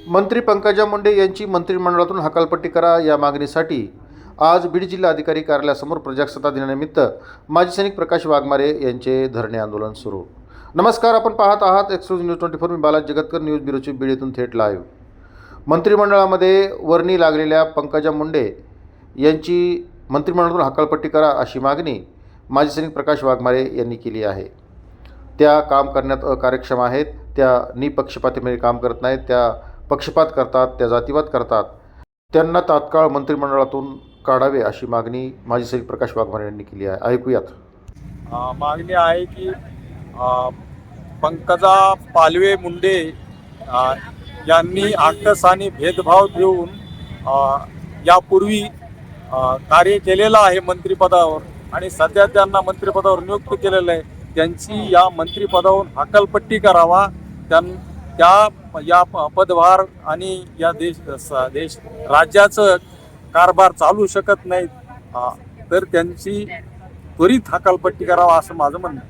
मंत्री पंकजा मुंडे यांची मंत्रिमंडळातून हकालपट्टी करा या मागणीसाठी आज बीड जिल्हा अधिकारी कार्यालयासमोर प्रजासत्ताक दिनानिमित्त माजी सैनिक प्रकाश वाघमारे यांचे धरणे आंदोलन सुरू. नमस्कार आपण पाहत आहात एक्सक्लुझिव्ह न्यूज ट्वेंटी फोर मी बाला जगतकर न्यूज ब्युरोची बीड येथून थेट लाईव्ह. मंत्रिमंडळामध्ये वर्णी लागलेल्या पंकजा मुंडे यांची मंत्रिमंडळातून हकालपट्टी करा अशी मागणी माजी सैनिक प्रकाश वाघमारे यांनी केली आहे. त्या काम करण्यात अकार्यक्षम आहेत त्या निपक्षपातीमध्ये काम करत नाहीत त्या पक्षपात करतात त्या जातीवाद करतात. त्यांना तात्काळ मंत्रिमंडळातून काढावे अशी मागणी माजी सचिव प्रकाश वाघमारे यांनी केली आहे. ऐकूयात. मागणी आहे की पंकजा पालवे मुंडे यांनी आकस आणि भेदभाव देऊन यापूर्वी कार्य केलेलं आहे मंत्रिपदावर आणि सध्या त्यांना मंत्रिपदावर नियुक्त केलेलं आहे. त्यांची या मंत्रिपदावरून हकालपट्टी करावा त्यां त्या या प- पदभार आणि या देश स- देश राज्याचं कारभार चालू शकत नाहीत. तर त्यांची त्वरित हकालपट्टी करावा असं माझं म्हणणं